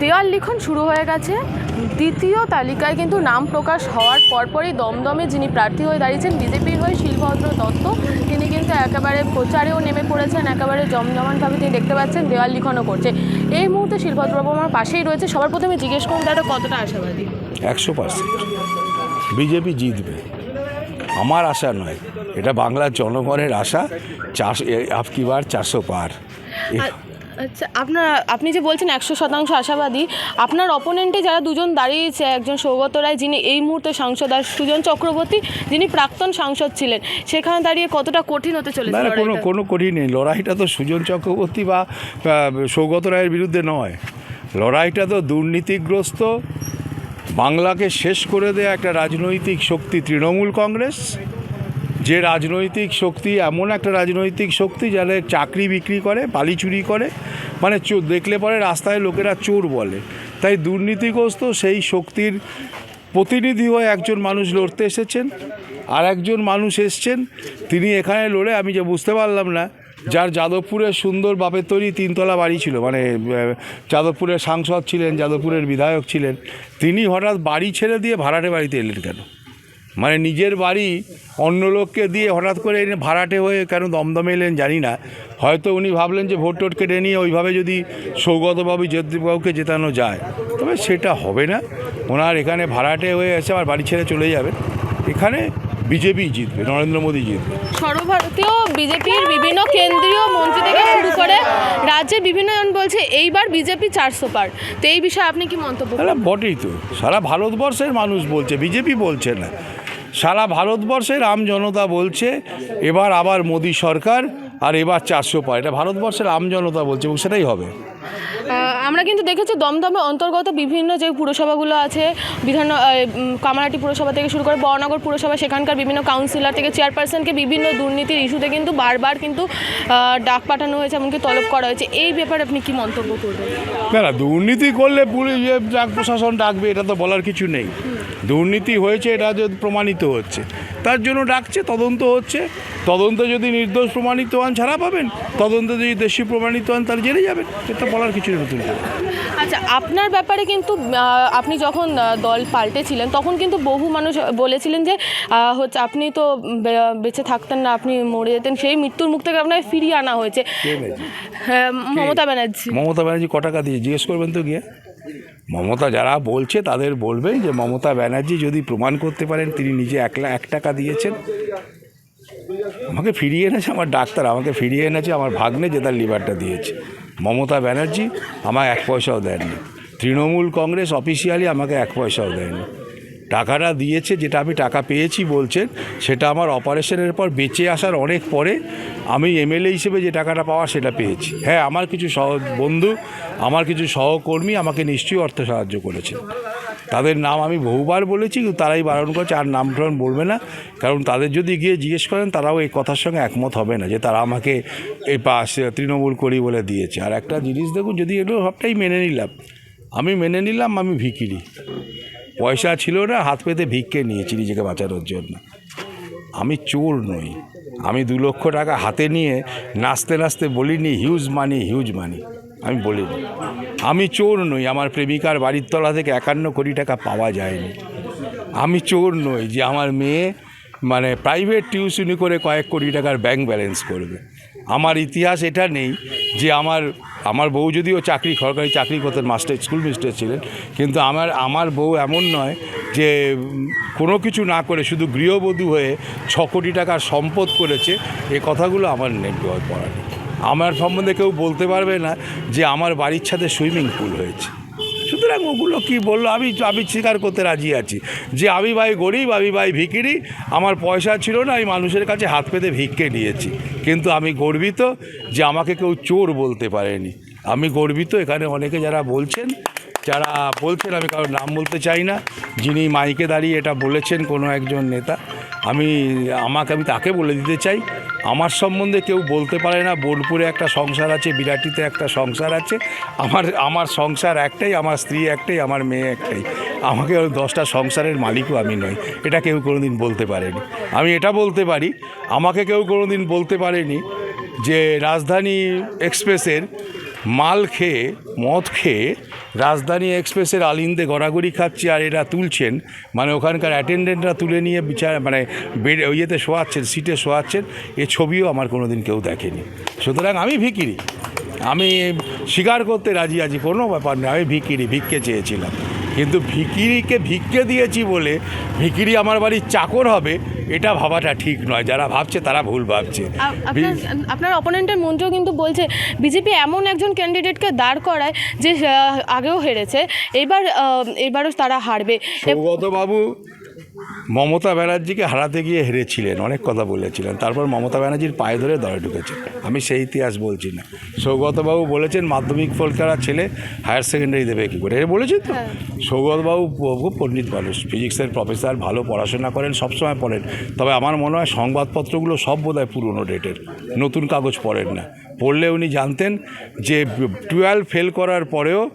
দেওয়াল লিখন শুরু হয়ে গেছে। দ্বিতীয় তালিকায় কিন্তু নাম প্রকাশ হওয়ার পরপরই দমদমে যিনি প্রার্থী হয়ে দাঁড়িয়েছেন বিজেপির হয়ে শিলভদ্র দত্ত তিনি কিন্তু একেবারে প্রচারেও নেমে পড়েছেন একেবারে জমজমানভাবে তিনি দেখতে পাচ্ছেন দেওয়াল লিখনও করছে। এই মুহূর্তে শিলভদ্রবাবু আমার পাশেই রয়েছে। সবার প্রথমে জিজ্ঞেস করুন তারা কতটা আশাবাদী? একশো পার্সেন্ট। বিজেপি জিতবে। আমার আশা নয়। এটা বাংলার জনগণের আশা। চাষ আপকিবার চারশো পার। আচ্ছা আপনার আপনি যে বলছেন একশো শতাংশ আশাবাদী আপনার অপোনেন্টে যারা দুজন দাঁড়িয়েছে একজন সৌগত রায় যিনি এই মুহূর্তে সাংসদ আর সুজন চক্রবর্তী যিনি প্রাক্তন সাংসদ ছিলেন সেখানে দাঁড়িয়ে কতটা কঠিন হতে চলেছে কোনো কোনো কঠিন নেই। লড়াইটা তো সুজন চক্রবর্তী বা সৌগত রায়ের বিরুদ্ধে নয়। লড়াইটা তো দুর্নীতিগ্রস্ত বাংলাকে শেষ করে দেয়া একটা রাজনৈতিক শক্তি তৃণমূল কংগ্রেস যে রাজনৈতিক শক্তি, এমন একটা রাজনৈতিক শক্তি যাদের চাকরি বিক্রি করে, বালি চুরি করে মানে দেখলে পরে রাস্তায় লোকেরা চোর বলে। তাই দুর্নীতিগ্রস্ত সেই শক্তির প্রতিনিধি হয়ে একজন মানুষ লড়তে এসেছেন, আর একজন মানুষ এসছেন, তিনি এখানে লড়ে, আমি যে বুঝতে পারলাম না, যার যাদবপুরের সুন্দর বাপের তৈরি তিনতলা বাড়ি ছিল মানে যাদবপুরের সাংসদ ছিলেন, যাদবপুরের বিধায়ক ছিলেন, তিনি হঠাৎ বাড়ি ছেড়ে দিয়ে ভাড়াটে বাড়িতে এলেন কেন? মানে নিজের বাড়ি অন্য লোককে দিয়ে হঠাৎ করে এনে ভাড়াটে হয়ে কেন দমদমে এলেন জানি না। হয়তো উনি ভাবলেন যে ভোট টোট কেটে নিয়ে ওইভাবে যদি সৌগতভাবে জ্যোতিবাবুকে জেতানো যায়। তবে সেটা হবে না। ওনার এখানে ভাড়াটে হয়ে এসে আবার বাড়ি ছেড়ে চলে যাবে এখানে বিজেপি জিতবে নরেন্দ্র মোদী জিতবে। সর্বভারতীয় বিজেপির বিভিন্ন কেন্দ্রীয় মন্ত্রী থেকে শুরু করে রাজ্যের বিভিন্ন জন বলছে এইবার বিজেপি চারশো পার তো এই বিষয়ে আপনি কি মন্তব্য বটেই তো। সারা ভারতবর্ষের মানুষ বলছে বিজেপি বলছে না। সারা ভারতবর্ষের আম জনতা বলছে, এবার আবার মোদী সরকার আর এবার চারশো পার। এটা ভারতবর্ষের আম জনতা বলছে এবং সেটাই হবে। আমরা কিন্তু দেখেছি দমদমে অন্তর্গত বিভিন্ন যে পুরসভাগুলো আছে বিভিন্ন কামারহাটি পুরসভা থেকে শুরু করে বড়নগর পুরসভা সেখানকার বিভিন্ন কাউন্সিলর থেকে চেয়ারপারসনকে বিভিন্ন দুর্নীতির ইস্যুতে কিন্তু বারবার কিন্তু ডাক পাঠানো হয়েছে এমনকি তলব করা হয়েছে। এই ব্যাপারে আপনি কি মন্তব্য করবেন? না না দুর্নীতি করলে পুলিশ ডাক প্রশাসন ডাকবে এটা তো বলার কিছু নেই। দুর্নীতি হয়েছে এটা যদি প্রমাণিত হচ্ছে। তার জন্য ডাকছে তদন্ত হচ্ছে। তদন্ত যদি নির্দোষ প্রমাণিত হন ছাড়া পাবেন। তদন্ত যদি দেশি প্রমাণিত হন তাহলে জেলে যাবেন। এটা বলার কিছু নতুন আচ্ছা আপনার ব্যাপারে কিন্তু আপনি যখন দল পাল্টেছিলেন তখন কিন্তু বহু মানুষ বলেছিলেন যে হচ্ছে আপনি তো বেঁচে থাকতেন না আপনি মরে যেতেন। সেই মৃত্যুর মুখ থেকে আপনাকে ফিরিয়ে আনা হয়েছে। হ্যাঁ, মমতা ব্যানার্জি। মমতা ব্যানার্জি ক টাকা দিয়ে জিজ্ঞেস করবেন তো গিয়ে। মমতা যারা বলছে তাদের বলবেন যে মমতা ব্যানার্জি যদি প্রমাণ করতে পারেন তিনি নিজে এক এক টাকা দিয়েছেন। আমাকে ফিরিয়ে এনেছে আমার ডাক্তার, আমাকে ফিরিয়ে এনেছে আমার ভাগ্নে যে তার লিভারটা দিয়েছে। মমতা ব্যানার্জি আমাকে এক পয়সাও দেননি। তৃণমূল কংগ্রেস অফিসিয়ালি আমাকে এক পয়সাও দেয়নি। টাকাটা দিয়েছে, যেটা আমি টাকা পেয়েছি বলছেন, সেটা আমার অপারেশনের পর বেঁচে আসার অনেক পরে আমি এমএলএ হিসেবে যে টাকাটা পাওয়া সেটা পেয়েছি। হ্যাঁ আমার কিছু সহ, বন্ধু, আমার কিছু সহকর্মী আমাকে নিশ্চয়ই অর্থ সাহায্য করেছে। তাদের নাম আমি বহুবার বলেছি কিন্তু তারাই বারণ করছে, আর নাম টাম বলবে না, কারণ তাদের যদি গিয়ে জিজ্ঞেস করেন, তারাও এই কথার সঙ্গে একমত হবে না, যে তারা আমাকে এই পাশ, তৃণমূল করি বলে দিয়েছে। আর একটা জিনিস দেখুন, যদি এগুলো সবটাই মেনে নিলাম, আমি মেনে নিলাম, আমি ভিকিরি। পয়সা ছিল না, হাত পেতে ভিক্ষে নিয়েছি নিজেকে বাঁচানোর জন্য। আমি চোর নই। আমি দু লক্ষ টাকা হাতে নিয়ে নাচতে নাচতে বলিনি হিউজ মানি হিউজ মানি আমি বলিনি। আমি চোর নই, আমার প্রেমিকার বাড়ির তলা থেকে একান্ন কোটি টাকা পাওয়া যায়নি। আমি চোর নই যে আমার মেয়ে মানে প্রাইভেট টিউশনি করে কয়েক কোটি টাকার ব্যাংক ব্যালেন্স করবে। আমার ইতিহাস এটা নেই যে আমার আমার বউ যদিও চাকরি, সরকারি চাকরি করতেন, মাস্টার, স্কুল মিস্টার ছিলেন, কিন্তু আমার আমার বউ এমন নয় যে কোনো কিছু না করে শুধু গৃহবধূ হয়ে ছ কোটি টাকার সম্পদ করেছে, এ কথাগুলো আমার নেই পড়া আমার সম্বন্ধে কেউ বলতে পারবে না যে আমার বাড়ির ছাদে সুইমিং পুল হয়েছে। সুতরাং ওগুলো কি বলল? আমি আমি স্বীকার করতে রাজি আছি যে আমি ভাই গরিব, আমি ভাই ভিকিরি, আমার পয়সা ছিল না, আমি মানুষের কাছে হাত পেতে ভিক্ষে নিয়েছি। কিন্তু আমি গর্বিত যে আমাকে কেউ চোর বলতে পারেনি। আমি গর্বিত, এখানে অনেকে যারা বলছেন যারা বলছেন, আমি কারোর নাম বলতে চাই না, যিনি মাইকে দাঁড়িয়ে এটা বলেছেন কোনো একজন নেতা, আমি, আমাকে, আমি তাকে বলে দিতে চাই। আমার সম্বন্ধে কেউ বলতে পারে না, বোলপুরে একটা সংসার আছে, বিরাটিতে একটা সংসার আছে, আমার আমার সংসার একটাই, আমার স্ত্রী একটাই, আমার মেয়ে একটাই। আমাকে দশটা সংসারের মালিকও আমি নই, এটা কেউ কোনোদিন বলতে পারেনি। আমি এটা বলতে পারি, আমাকে কেউ কোনোদিন বলতে পারেনি যে রাজধানী এক্সপ্রেসের মাল খেয়ে, মদ খেয়ে রাজধানী এক্সপ্রেসের আলিন্দে গড়াগড়ি খাচ্ছে আর এরা তুলছেন। মানে ওখানকার অ্যাটেন্ডেন্টরা তুলে নিয়ে বিচার মানে বেড, ইয়েতে শোয়াচ্ছেন, সিটে শোয়াচ্ছেন। এ ছবিও আমার কোনো দিন কেউ দেখেনি। সুতরাং আমি ভিকিরি। আমি স্বীকার করতে রাজি আছি, কোনো ব্যাপার নেই আমি ভিকিরি, ভিক্ষে চেয়েছিলাম। কিন্তু ভিকিরিকে ভিক্ষে দিয়েছি বলে ভিকিরি আমার বাড়ির চাকর হবে এটা ভাবাটা ঠিক নয়। যারা ভাবছে তারা ভুল ভাবছে। আপনার আপনার অপোনেন্টের মন্ত্রীও কিন্তু বলছে বিজেপি এমন একজন ক্যান্ডিডেটকে দাঁড় করায় যে আগেও হেরেছে এবার এবারও তারা হারবে। সৌগতবাবু মমতা ব্যানার্জিকে হারাতে গিয়ে হেরেছিলেন অনেক কথা বলেছিলেন। তারপর মমতা ব্যানার্জির পায়ে ধরে দলে ঢুকেছে। আমি সেই ইতিহাস বলছি না। সৌগতবাবু বলেছেন মাধ্যমিক ফলকারা ছেলে হায়ার সেকেন্ডারি দেবে কী করে? বলেছেন তো। সৌগতবাবু খুব পণ্ডিত মানুষ ফিজিক্সের প্রফেসর ভালো পড়াশোনা করেন সবসময় পড়েন। তবে আমার মনে হয় সংবাদপত্রগুলো সব বোধহয় পুরনো ডেটের। নতুন কাগজ পড়েন না। পড়লে উনি জানতেন যে টুয়েলভ ফেল করার পরেও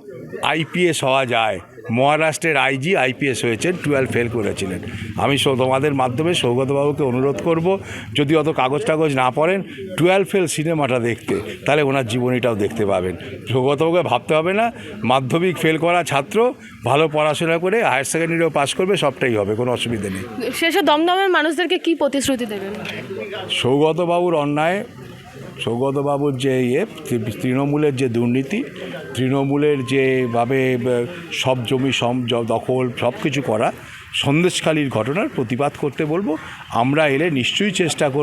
আইপিএস হওয়া যায়। মহারাষ্ট্রের আইজি আইপিএস হয়েছেন টুয়েলভ ফেল করেছিলেন। আমি তোমাদের মাধ্যমে সৌগতবাবুকে অনুরোধ করব যদি অত কাগজ টাগজ না পড়েন টুয়েলভ ফেল সিনেমাটা দেখতে তাহলে ওনার জীবনীটাও দেখতে পাবেন। সৌগতবাবুকে ভাবতে হবে না মাধ্যমিক ফেল করা ছাত্র ভালো পড়াশোনা করে হায়ার সেকেন্ডারিও পাস করবে সবটাই হবে কোনো অসুবিধা নেই। শেষে দমদমের মানুষদেরকে কি প্রতিশ্রুতি দেবেন? সৌগতবাবুর অন্যায় সৌগতবাবুর যে ইয়ে তৃণমূলের যে দুর্নীতি, তৃণমূলের যেভাবে সব জমি, সম দখল, সব কিছু করা, সন্দেশখালীর ঘটনার প্রতিবাদ করতে বলব। আমরা এলে নিশ্চয়ই চেষ্টা করব।